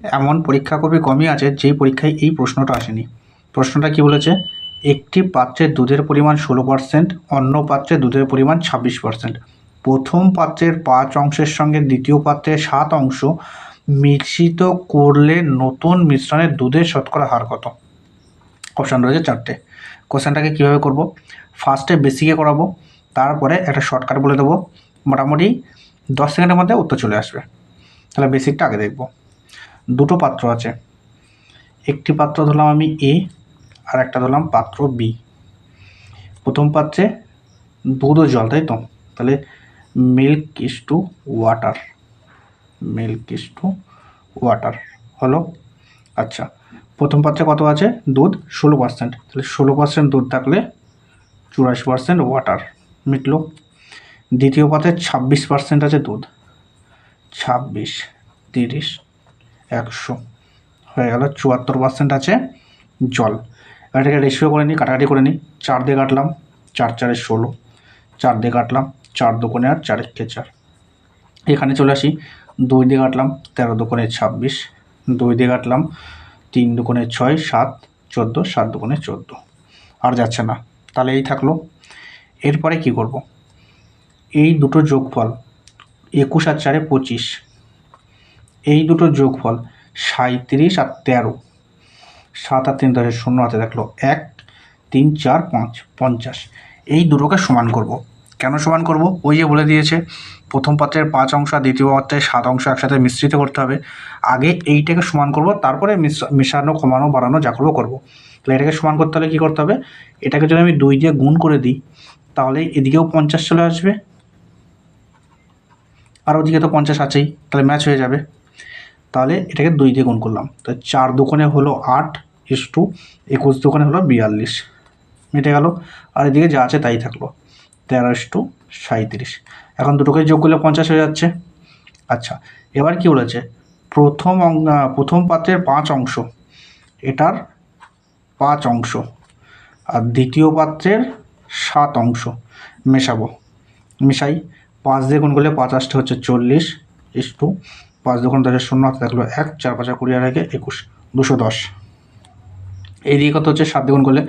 এমন পরীক্ষা খুবই কমই আছে, যেই পরীক্ষায় এই প্রশ্নটা আসেনি। প্রশ্নটা কি বলেছে? একটি পাত্রে দুধের পরিমাণ ষোলো পার্সেন্ট, অন্য পাত্রে দুধের পরিমাণ ছাব্বিশ পার্সেন্ট। প্রথম পাত্রের পাঁচ অংশের সঙ্গে দ্বিতীয় পাত্রের সাত অংশ মিশ্রিত করলে নতুন মিশ্রণের দুধের শতকরা হার কত? অপশান রয়েছে চারটে। কোশ্চেনটাকে কীভাবে করব? ফার্স্টে বেসিকে করাবো, তারপরে একটা শর্টকাট বলে দেবো। মোটামুটি দশ সেকেন্ডের মধ্যে উত্তর চলে আসবে। তাহলে বেসিকটা আগে দেখব। দুটো পাত্র আছে। একটি পাত্র ধরলাম আমি এ আর একটা ধরলাম পাত্র বি প্রথম পাত্রে দুধ ও জল, তাই তো? তাহলে milk is to water milk is to water হলো? আচ্ছা প্রথম পাত্রে কত আছে? দুধ ষোলো পার্সেন্ট তাহলে ষোলো পার্সেন্ট দুধ থাকলে চুরাশি পার্সেন্ট ওয়াটার মিটলো। দ্বিতীয় পাত্রে ছাব্বিশ পার্সেন্ট আছে দুধ। ছাব্বিশ, তিরিশ একশো। হয়ে গেল, চুয়াত্তর পার্সেন্ট আছে জল। এটাকে রেশিও করে নিই, কাটাকাটি করে নিই। চার দিয়ে কাটলাম, চার চারে ষোলো। চার দিয়ে কাটলাম, চার দোকানে আর চার একে চার। এখানে চলে আসি, দুই দিয়ে কাটলাম, তেরো দোকানে ছাব্বিশ। দুই দিয়ে কাটলাম, তিন দোকানে ছয়, সাত, চোদ্দ, সাত দোকানে চোদ্দ। আর যাচ্ছে না। তাহলে এই থাকল। এরপরে কি করব? এই দুটো যোগফল, একুশ আর চারে পঁচিশ। এই দুটো যোগফল সাঁত্রিশ আর তেরো। সাত আর তিন দশের শূন্য হাতে থাকল এক, তিন, চার, পাঁচ, পঞ্চাশ। এই দুটোকে সমান করব। কেন সমান করব? ওই যে বলে দিয়েছে, প্রথম পাত্রের পাঁচ অংশ আর দ্বিতীয় পাত্রের সাত অংশ একসাথে মিশ্রিত করতে হবে। আগে এইটাকে সমান করব, তারপরে মিশ- মেশানো, কমানো, বাড়ানো যা করব করব। তাহলে এটাকে সমান করতে হলে কী করতে হবে? এটাকে যদি আমি দুই দিয়ে গুণ করে দিই, তাহলে এদিকেও পঞ্চাশ চলে আসবে। আর ওদিকে তো পঞ্চাশ আছেই, তাহলে ম্যাচ হয়ে যাবে। তাহলে এটাকে দুই দিয়ে গুণ করলাম। তো চার দোকানে হলো আট ইস টু, একুশ দোকানে হলো বিয়াল্লিশ। মিটে গেল। আর এদিকে যা আছে তাই থাকল। তেরো ইস টু সাঁত্রিশ এখন দুটোকে যোগ করলে পঞ্চাশ হয়ে যাচ্ছে। আচ্ছা এবার কি বলেছে? প্রথম প্রথম পাত্রের পাঁচ অংশ, এটার পাঁচ অংশ, আর দ্বিতীয় পাত্রের সাত অংশ মেশাবো। মিশাই, পাঁচ দিয়ে গুণ করলে পাঁচ আটটা হচ্ছে চল্লিশ ইস টু পাঁচ দোকান দশের শূন্য হাতে থাকল এক, চার পাঁচা কুড়ি আর একে একুশ, দুশো দশ। এইদিকে কত হচ্ছে? সাত দ্বিগুণ করলে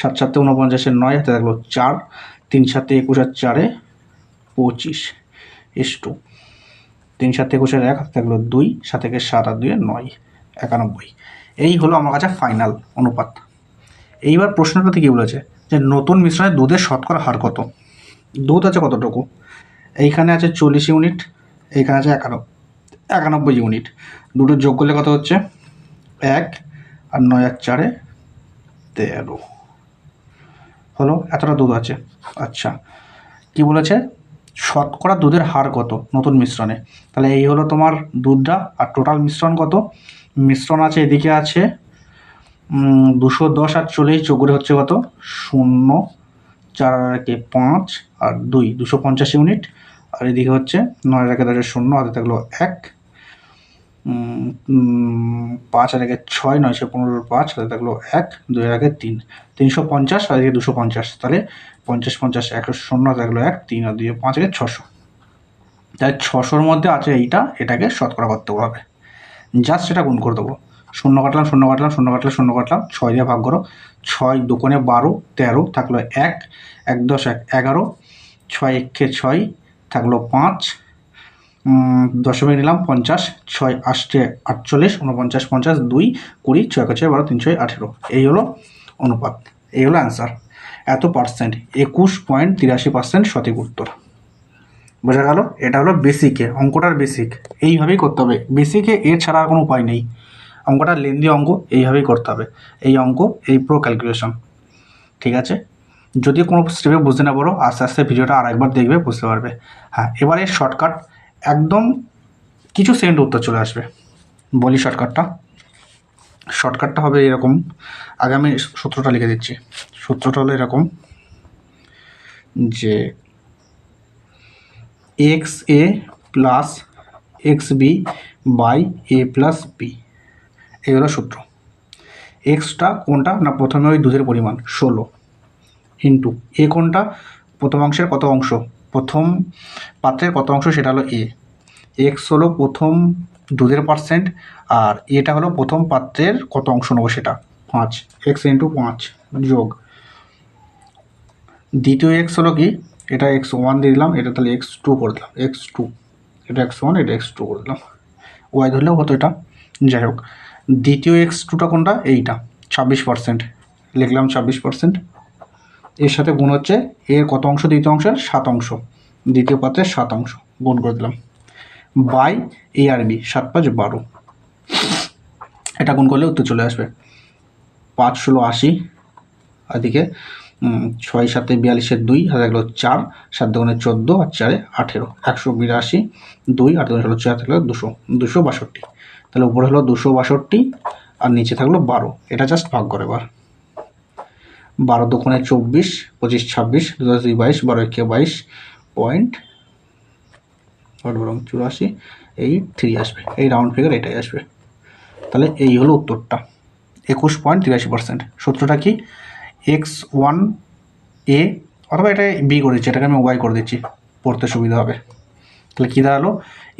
সাত সাতে উনপঞ্চাশের নয় হাতে থাকল চার। তিন সাতে একুশ আর চারে পঁচিশ, এস টু। তিন সাতে একুশের এক হাতে থাকল দুই, সাত থেকে সাত আর দুয়ে নয়, একানব্বই। এই হলো আমার কাছে ফাইনাল অনুপাত। এইবার প্রশ্নটাতে কী বলেছে? যে নতুন মিশ্রণে দুধের শতকরা হার কত? দুধ আছে কতটুকু? এইখানে আছে চল্লিশ ইউনিট, এইখানে আছে একানব্বই। একানব্বই ইউনিট দুটো যোগ করলে কত হচ্ছে? এক আর নয় আর চারে তেরো। হলো? এতটা দুধ আছে। আচ্ছা। কি বলেছে? শতকরা দুধের হার কত নতুন মিশ্রণে? তাহলে এই হলো তোমার দুধটা। আর টোটাল মিশ্রণ কত? মিশ্রণ আছে, এদিকে আছে দুশো দশ আর চল্লিশ যোগ করে হচ্ছে কত? শূন্য, চার আর একে পাঁচ আর দুই, দুশো পঞ্চাশ ইউনিট আর এদিকে হচ্ছে নয় রেখে দশের শূন্য হাতে থাকল এক। পাঁচ আর একে ছয় নয়শো পনেরো পাঁচ হাতে থাকল এক, দুই একে তিন। তিনশো পঞ্চাশ, আর এদিকে দুশো পঞ্চাশ। তাহলে পঞ্চাশ পঞ্চাশ একশো শূন্য থাকল এক, তিন আর দুই পাঁচ আগে ছশো। তাই ছশোর মধ্যে আছে এইটা, এটাকে শতকরা করতে হবে। জাস্ট এটা গুণ করে দেবো। শূন্য কাটলাম শূন্য কাটলাম শূন্য কাটলাম শূন্য কাটলাম, ছয় দিয়ে ভাগ করো। ছয় দোকানে বারো, তেরো, থাকল এক এক দশ এক এগারো, ছয় একে ছয়, থাকল পাঁচ দশমিক নিলাম পঞ্চাশ, ছয় আষ্টে আটচল্লিশ উনপঞ্চাশ পঞ্চাশ, দুই কুড়ি, ছয় ছয় বারো, তিন, ছয়, আঠেরো। এই হলো অনুপাত, এই হলো অ্যান্সার এত পার্সেন্ট একুশ পয়েন্ট তিরাশি পার্সেন্ট সঠিক উত্তর। বোঝা গেল? এটা হলো বেসিকে অঙ্কটার বেসিক এইভাবেই করতে হবে। বেসিকে এর ছাড়া আর কোনো উপায় নেই। অঙ্কটা লেন্দি অঙ্ক, এইভাবেই করতে হবে। এই অঙ্ক, এই প্রো ক্যালকুলেশন ঠিক আছে? যদি কোনো স্টেপে বুঝতে না পারো, আস্তে আস্তে ভিডিওটা আর একবার দেখবে, বুঝতে পারবে। হ্যাঁ এবারে শর্টকাট একদম কিছু সেকেন্ড উত্তর চলে আসবে। বলি শর্টকাটটা শর্টকাটটা হবে এরকম। আগে আমি সূত্রটা লিখে দিচ্ছি। সূত্রটা হলো এরকম যে X A plus X B by A plus B এই হলো সূত্র। এক্সটা কোনটা? না, প্রথমে ওই দুধের পরিমাণ, ষোলো। ইন্টু এ কোনটা? প্রথম অংশের কত অংশ? প্রথম পাত্রের কত অংশ? সেটা হলো এ এক্স হলো প্রথম দুধের পার্সেন্ট আর এটা হলো প্রথম পাত্রের কত অংশ নেব সেটা? পাঁচ। এক্স ইন্টু পাঁচ যোগ। দ্বিতীয় এক্স হলো কি? এটা এক্স ওয়ান দিয়ে দিলাম, এটা তাহলে এক্স টু করে দিলাম। এক্স টু এটা এক্স ওয়ান এটা এক্স টু করে দিলাম। ওয়াই ধরলেও হতো এটা। যাই হোক। দ্বিতীয় এক্স টুটা কোনটা? এইটা। ছাব্বিশ পার্সেন্ট লিখলাম ছাব্বিশ পার্সেন্ট এর সাথে গুণ হচ্ছে এর কত অংশ? দ্বিতীয় অংশের সাত অংশ। দ্বিতীয় পাত্রের সাত অংশ। গুণ করে দিলাম। বাই এ আর বি, সাত পাঁচ বারো। এটা গুণ করলে উত্তর চলে আসবে। পাঁচ ষোলো আশি। এদিকে ছয় সাতে বিয়াল্লিশের দুই হাজার গেলো চার, সাত দুগুণে চোদ্দ, আর চারে আঠেরো। একশো বিরাশি, দুই আট দুগুণে হলো চার থাকল দুশো দুশো বাষট্টি। তাহলে উপরে হলো দুশো বাষট্টি, আর নিচে থাকল বারো। এটা জাস্ট ভাগ করে এবার বারো দুগুণে চব্বিশ, পঁচিশ ছাব্বিশ দু হাজার দুই বাইশ, বারো একে বাইশ পয়েন্ট বরং চুরাশি এই থ্রি আসবে। এই রাউন্ড ফিগার এটাই আসবে। তাহলে এই হলো উত্তরটা। একুশ পয়েন্ট তিরাশি পার্সেন্ট সূত্রটা কি? এক্স ওয়ান এ অথবা এটা বি করে দিচ্ছি, এটাকে আমি ওয়াই করে দিচ্ছি, পড়তে সুবিধা হবে। তাহলে কী দাঁড়াল?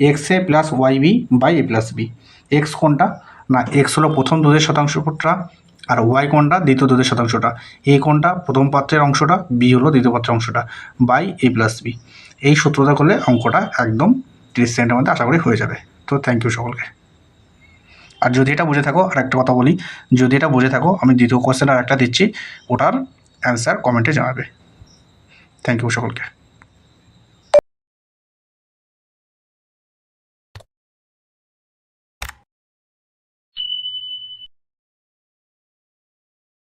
X A plus Y B by A plus B X কোনটা? না এক্স হলো প্রথম দুধের শতাংশটা আর ওয়াই কোনটা দ্বিতীয় দুধের শতাংশটা। এ কোনটা প্রথম পাত্রের অংশটা বি হলো দ্বিতীয় পাত্রের অংশটা বাই এ প্লাস বি এই সূত্রটা করলে অঙ্কটা একদম তিরিশ সেকেন্ডের মধ্যে আশা করি হয়ে যাবে। তো থ্যাংক ইউ সকলকে। আর যদি এটা বুঝে থাকো আর একটা কথা বলি, যদি এটা বুঝে থাকো, আমি দ্বিতীয় কোয়েশ্চেন আর একটা দিচ্ছি, ওটার অ্যান্সার কমেন্টে জানাবে। থ্যাংক ইউ সকলকে।